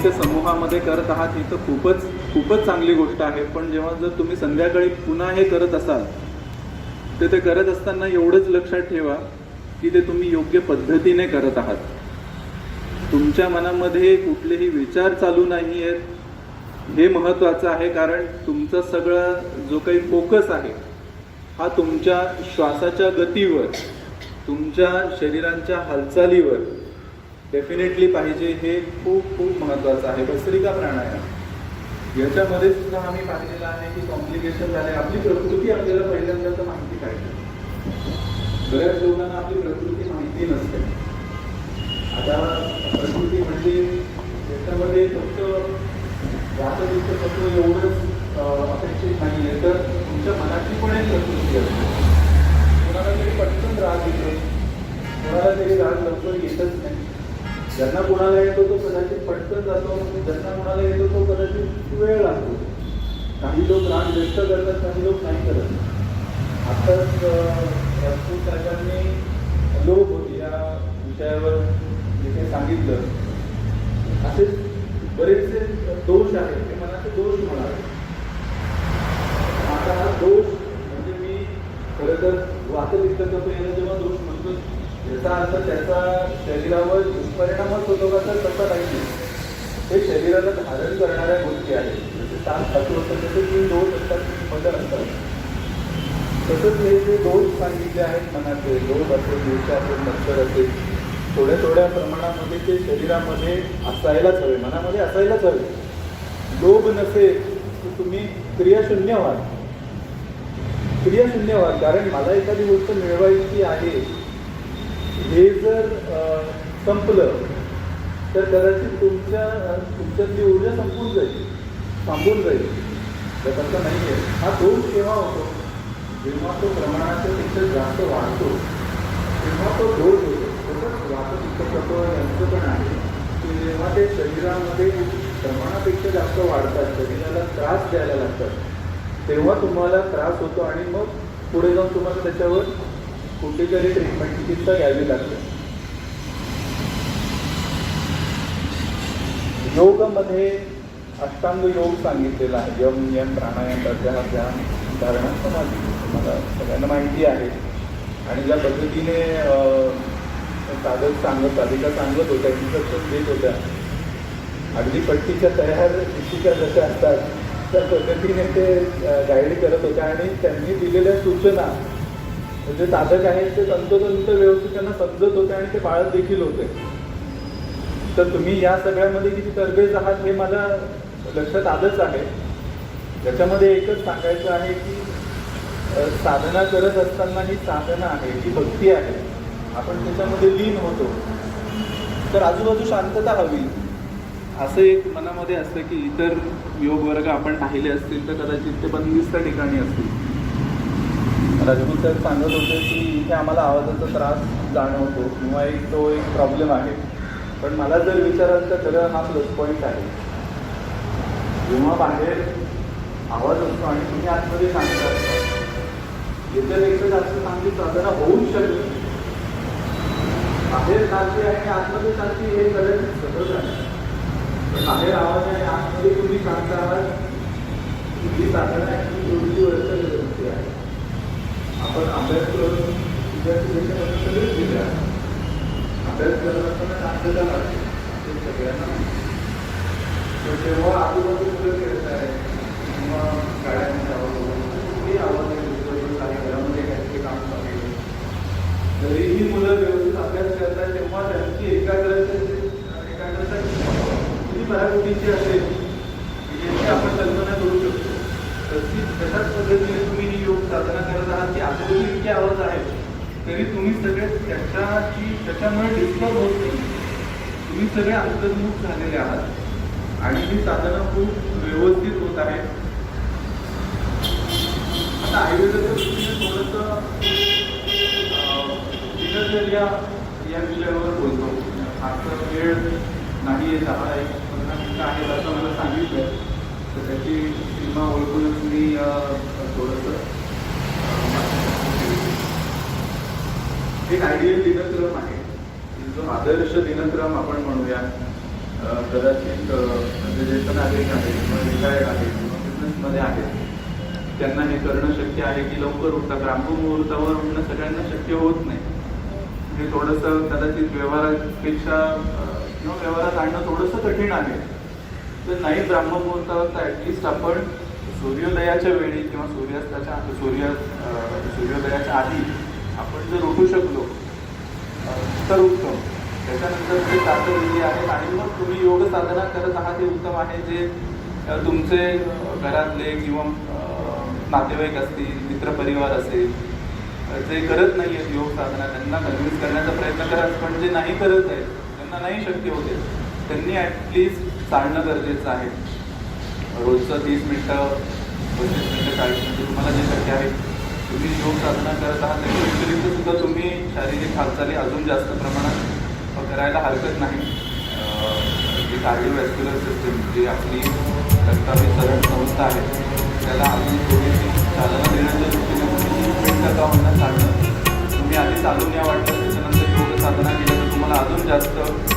इथे समूहामध्ये करत आहात ही तर खूपच खूपच चांगली गोष्ट आहे. पण जेव्हा जर तुम्ही संध्याकाळी पुन्हा हे करत असाल तर ते करत असताना एवढंच लक्षात ठेवा की ते तुम्ही योग्य पद्धतीने करत आहात. तुमच्या मनामध्ये कुठलेही विचार चालू नाही आहेत हे महत्त्वाचं आहे कारण तुमचा सगळा जो काही फोकस आहे हा तुमच्या श्वासाच्या गतीवर तुमच्या शरीरांच्या हालचालीवर डेफिनेटली पाहिजे हे खूप खूप महत्त्वाचं आहे. भस्त्रिका प्राणायाम. याच्यामध्ये सुद्धा आम्ही पाहिलेलं आहे की कॉम्प्लिकेशन झाले. आपली प्रकृती आपल्याला पहिल्यांदा तर माहिती पाहिजे. बऱ्याच लोकांना आपली प्रकृती माहिती नसते. आता प्रकृती म्हणजे त्याच्यामध्ये फक्त राहतं तत्व एवढंच अपेक्षित नाही आहे तर तुमच्या मनाची पण एक प्रकृती असते. कोणाला तरी पटकन राग येतो कोणाला तरी राग लवकर येतच नाही. ज्यांना कोणाला येतो तो कदाचित पटकन जातो ज्यांना कोणाला येतो तो कदाचित वेळ लागतो. काही लोक राग व्यक्त करतात काही लोक नाही करत. आताच राजपूत साहेबांनी लोक होती या विषयावर जे काही सांगितलं. असे बरेचसे दोष आहेत ते मनाचे दोष म्हणाले आता हा दोष म्हणजे मी खरं तर वातपित्त करतो याला जेव्हा दोष म्हणतो याचा अर्थ त्याचा शरीरावर दुष्परिणामच होतो का तर तसा नाही. हे शरीराला धारण करणाऱ्या गोष्टी आहेत. जसे सात खातो असतात तसे तीन दोष असतात बदल असतात. तसंच हे जे दोष सांगितले आहेत मनाचे लोभ असेल दिवसा असेल मच्छर असेल थोड्या थोड्या प्रमाणामध्ये ते शरीरामध्ये असायलाच हवे मनामध्ये असायलाच हवे. लोभ नसेल तर तुम्ही क्रियाशून्य व्हाल. क्रियाशून्य व्हाल कारण मला एखादी गोष्ट मिळवायची आहे हे जर संपलं तर कदाचित तुमच्या तुमच्यातली ऊर्जा संपून जाईल थांबून जाईल. तर तसं नाही आहे. हा दोष केव्हा होतो? जेव्हा तो प्रमाणाच्या पेक्षा जास्त वाढतो तेव्हा तो दोष होतो. तसंच वाहतूक यांचं पण आहे की जेव्हा ते शरीरामध्ये प्रमाणापेक्षा जास्त वाढतात शरीराला त्रास द्यायला लागतात तेव्हा तुम्हाला त्रास होतो आणि मग पुढे जाऊन तुम्हाला त्याच्यावर कुठेतरी ट्रीटमेंट चिकित्सा घ्यावी लागते. योगमध्ये अष्टांग योग सांगितलेला आहे. यम नियम प्राणायाम प्रत्याहार ध्यान धारणा समाधी. मला सगळ्यांना माहिती आहे. आणि ज्या पद्धतीने साधक सांगत साधिका सांगत होत्या इन्स्ट्रक्शन देत होत्या अगदी पट्टीच्या तयार शिक्षिका जशा असतात त्या पद्धतीने ते गाईड करत होत्या आणि त्यांनी दिलेल्या सूचना म्हणजे साधक आहेत ते तंतोतंत व्यवस्थित त्यांना समजत होते आणि ते बाळत देखील होते. तर तुम्ही या सगळ्यामध्ये किती तरबेज आहात हे मला लक्षात आलंच आहे. त्याच्यामध्ये एकच सांगायचं आहे की साधना करत असताना ही साधना आहे ही भक्ती आहे. आपण त्याच्यामध्ये लीन होतो. तर आजूबाजू शांतता हवी. असं एक मनामध्ये असतं की इतर योग वर्ग आपण पाहिले असतील तर कदाचित ते बंदिस्त ठिकाणी असतील. राजपूत साहेब सांगत होते की इथे आम्हाला आवाजाचा त्रास जाणवतो किंवा एक तो एक प्रॉब्लेम आहे. पण मला जर विचाराल तर खरं हा प्लस पॉईंट आहे. जेव्हा बाहेर आवाज असतो आणि तुम्ही आतमध्ये सांगता याच्यापेक्षा जास्त चांगली साधना होऊच शकेल बाहेर चालते आणि आतमध्ये चालते हे कदाचित सतत आहे. पण बाहेर आवाज आहे आणि आतमध्ये तुम्ही सांगता आहात ही साधना ही थोडीशी वर्ष आपण अभ्यास करून विद्यार्थी सगळेच गेले आहे अभ्यास करत असताना शांतता लागते ते सगळ्यांना तर तेव्हा आजूबाजू मुलं खेळत आहे किंवा गाड्यांमध्ये आवाज वगैरे कुठेही आवाज आहे घरामध्ये काहीतरी काम चालू आहे जरीही मुलं व्यवस्थित अभ्यास करतात तेव्हा त्यांची एकाग्रता एकाग्रता किती पराकोटीची असेल याची आपण कल्पना करू शकतो. तर ती तशाच पद्धतीने तुम्ही साधना करत आहात की आजूबाजू इतके आवाज आहे तरी तुम्ही सगळे त्याच्याची त्याच्यामुळे डिस्टर्ब होत नाही. तुम्ही सगळे अंतर्मुख झालेले आहात आणि ही साधना खूप व्यवस्थित होत आहे. आता आयुर्वेदाच्या दृष्टीने थोडंसं दिनचर्या या विषयावर बोलतो. आता वेळ नाही आहे दहा एक पन्नास मिनिटं आहेत असं मला सांगितलं तर त्याची सीमा ओळखूनच मी थोडंसं एक आयडियल दिनक्रम आहे. जो आदर्श दिनक्रम आपण म्हणूया कदाचित म्हणजे ज्येष्ठ नागरिक आहेत किंवा रिटायर्ड आहेत किंवा बिझनेसमध्ये आहेत त्यांना हे करणं शक्य आहे की लवकर उठता ब्राह्ममुहूर्तावर उठणं सगळ्यांना शक्य होत नाही. हे थोडंसं कदाचित व्यवहारापेक्षा किंवा व्यवहारात आणणं थोडंसं कठीण आहे. तर नाही ब्राह्ममुहूर्तावर तर ॲटलिस्ट आपण सूर्योदयाच्या वेळी किंवा सूर्यास्ताच्या सूर्य सूर्योदयाच्या आधी आपण जर उठू शकलो तर उत्तम. त्याच्यानंतर जे साधनविधी आहेत आणि मग तुम्ही योग साधना करत आहात हे उत्तम आहे जे तुमचे घरातले किंवा नातेवाईक असतील मित्रपरिवार असेल जे करत नाही आहेत योग साधना त्यांना कन्व्हिन्स करण्याचा प्रयत्न करा पण जे नाही करत आहेत त्यांना नाही शक्य होते. त्यांनी ॲटलीस्ट चालणं गरजेचं आहे. रोजचं तीस मिनटं पंचवीस मिनटं चाळीस मिनटं तुम्हाला जे शक्य आहे तुम्ही योग साधना करत आहात त्याच्या सुद्धा तुम्ही शारीरिक हालचाली अजून जास्त प्रमाणात करायला हरकत नाही. जी कार्डिओवॅस्क्युलर सिस्टम जी आपली रक्ताभिसरण संस्था आहे त्याला अजून थोडीशी चालना देण्याच्या दृष्टीने फिट टक्का होणं चालणं तुम्ही आधी चालून या वाटतं त्याच्यानंतर योग साधना केली तर तुम्हाला अजून जास्त